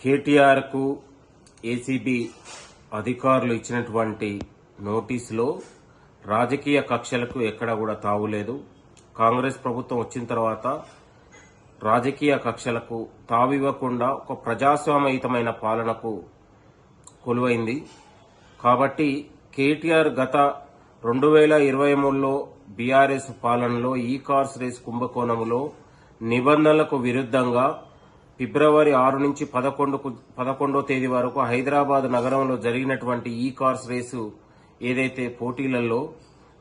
కేటీఆర్కు ACB అధికారులు ఇచ్చినటువంటి నోటీసులో రాజకీయ కక్షలకు ఎక్కడ కూడా తావులేదు కాంగ్రెస్ ప్రభుత్వం వచ్చిన తర్వాత రాజకీయ కక్షలకు తావివ్వకుండా ఒక ప్రజాస్వామ్యయుతమైన పాలనకు కొలువైంది. కాబట్టి కేటీఆర్ గత రెండు వేల ఇరవై మూడులో బీఆర్ఎస్ పాలనలో ఈ కార్స్ రేస్ కుంభకోణంలో నిబంధనలకు విరుద్ధంగా ఫిబ్రవరి ఆరు నుంచి పదకొండుకు పదకొండో తేదీ వరకు హైదరాబాద్ నగరంలో జరిగినటువంటి ఈ కార్స్ రేసు ఏదైతే పోటీలలో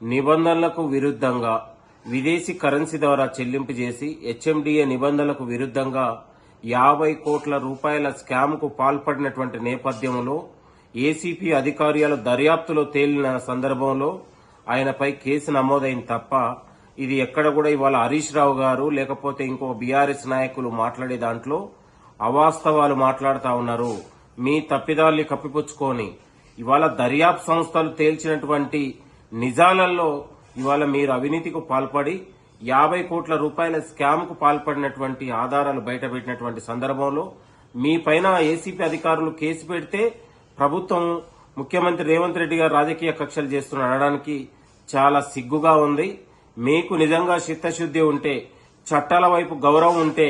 నిబంధనలకు విరుద్ధంగా విదేశీ కరెన్సీ ద్వారా చెల్లింపు చేసి హెచ్ఎండిఏ నిబంధనలకు విరుద్ధంగా యాభై కోట్ల రూపాయల స్కామ్కు పాల్పడినటువంటి నేపథ్యంలో ఏసీపీ అధికారులు దర్యాప్తులో తేలిన సందర్భంలో ఆయనపై కేసు నమోదైంది తప్ప ఇది ఎక్కడ కూడా ఇవాళ హరీష్ రావు గారు లేకపోతే ఇంకో బీఆర్ఎస్ నాయకులు మాట్లాడే దాంట్లో అవాస్తవాలు మాట్లాడుతూ ఉన్నారు. మీ తప్పిదాల్ని కప్పిపుచ్చుకొని ఇవాళ దర్యాప్తు సంస్థలు తేల్చినటువంటి నిజాలలో ఇవాళ మీరు అవినీతికి పాల్పడి యాభై కోట్ల రూపాయల స్కామ్కు పాల్పడినటువంటి ఆధారాలు బయటపెట్టినటువంటి సందర్భంలో మీ పైన ఏసీపీ అధికారులు కేసు పెడితే ప్రభుత్వం ముఖ్యమంత్రి రేవంత్ రెడ్డి గారు రాజకీయ కక్షలు చేస్తున్న అనడానికి చాలా సిగ్గుగా ఉంది. మీకు నిజంగా చిత్తశుద్ధి ఉంటే చట్టాల వైపు గౌరవం ఉంటే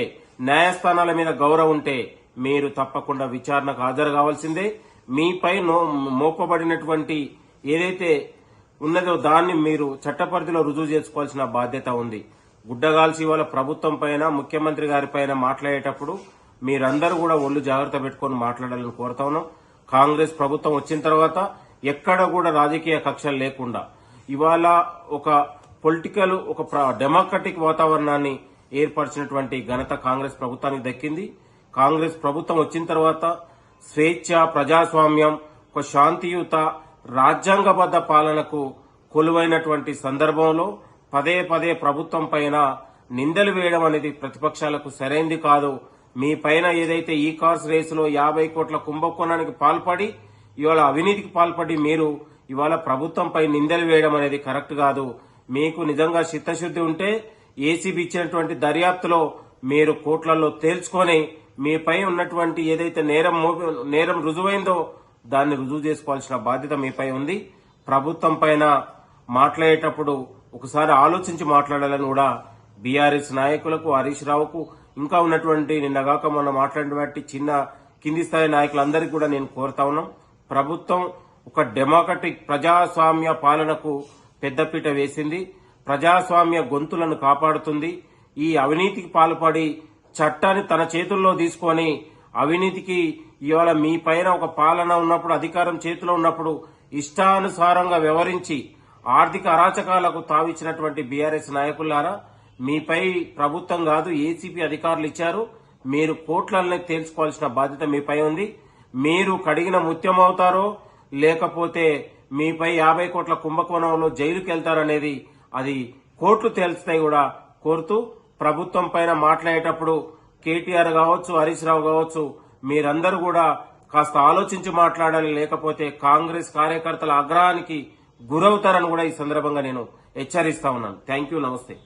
న్యాయస్థానాల మీద గౌరవం ఉంటే మీరు తప్పకుండా విచారణకు హాజరు కావాల్సిందే. మీపై మోపబడినటువంటి ఏదైతే ఉన్నదో దాన్ని మీరు చట్టపరిధిలో రుజువు చేసుకోవాల్సిన బాధ్యత ఉంది. గుడ్డగాల్సి వాళ్ళ ప్రభుత్వం పైన ముఖ్యమంత్రి గారి పైన మాట్లాడేటప్పుడు మీరందరూ కూడా ఒళ్ళు జాగ్రత్త పెట్టుకొని మాట్లాడాలని కోరుతా ఉన్నాం. కాంగ్రెస్ ప్రభుత్వం వచ్చిన తర్వాత ఎక్కడ కూడా రాజకీయ కక్షలు లేకుండా ఇవాళ ఒక పొలిటికల్ ఒక డెమోక్రటిక్ వాతావరణాన్ని ఏర్పరిచినటువంటి ఘనత కాంగ్రెస్ ప్రభుత్వానికి దక్కింది. కాంగ్రెస్ ప్రభుత్వం వచ్చిన తర్వాత స్వేచ్ఛ ప్రజాస్వామ్యం ఒక శాంతియుత రాజ్యాంగబద్ధ పాలనకు కొలువైనటువంటి సందర్భంలో పదే పదే ప్రభుత్వం పైన నిందలు వేయడం అనేది ప్రతిపక్షాలకు సరైంది కాదు. మీ పైన ఏదైతే ఈ కార్స్ రేసులో యాభై కోట్ల కుంభకోణానికి పాల్పడి ఇవాళ అవినీతికి పాల్పడి మీరు ఇవాళ ప్రభుత్వంపై నిందలు వేయడం అనేది కరెక్ట్ కాదు. మీకు నిజంగా చిత్తశుద్ధి ఉంటే ఏసీబీ ఇచ్చినటువంటి దర్యాప్తులో మీరు కోట్లలో తేల్చుకొని మీపై ఉన్నటువంటి ఏదైతే నేరం నేరం రుజువైందో దాన్ని రుజువు చేసుకోవాల్సిన బాధ్యత మీపై ఉంది. ప్రభుత్వం పైన మాట్లాడేటప్పుడు ఒకసారి ఆలోచించి మాట్లాడాలని కూడా బీఆర్ఎస్ నాయకులకు హరీష్ రావుకు ఇంకా ఉన్నటువంటి నిన్నగాక మొన్న మాట్లాడినటువంటి చిన్న కింది స్థాయి నాయకులందరికీ కూడా నేను కోరుతా ఉన్నాం. ప్రభుత్వం ఒక డెమోక్రటిక్ ప్రజాస్వామ్య పాలనకు పెద్దపీట వేసింది. ప్రజాస్వామ్య గొంతులను కాపాడుతుంది. ఈ అవినీతికి పాల్పడి చట్టాన్ని తన చేతుల్లో తీసుకొని అవినీతికి ఇవాళ మీ పైన ఒక పాలన ఉన్నప్పుడు అధికారం చేతిలో ఉన్నప్పుడు ఇష్టానుసారంగా వ్యవహరించి ఆర్థిక అరాచకాలకు తావిచ్చినటువంటి బీఆర్ఎస్ నాయకులారా మీపై ప్రభుత్వం కాదు ఏసీపీ అధికారులు ఇచ్చారు. మీరు కోట్లనే తేల్చుకోవాల్సిన బాధ్యత మీపై ఉంది. మీరు కడిగిన ముత్యం అవుతారో లేకపోతే మీపై యాభై కోట్ల కుంభకోణంలో జైలుకి వెళ్తారనేది అది కోర్టులు తేల్చుతాయి కూడా. కోరుతూ ప్రభుత్వం పైన మాట్లాడేటప్పుడు కేటీఆర్ కావచ్చు హరీష్ రావు కావచ్చు మీరందరూ కూడా కాస్త ఆలోచించి మాట్లాడాలి. లేకపోతే కాంగ్రెస్ కార్యకర్తల ఆగ్రహానికి గురవుతారని కూడా ఈ సందర్భంగా నేను హెచ్చరిస్తా ఉన్నాను. థ్యాంక్ యూ నమస్తే.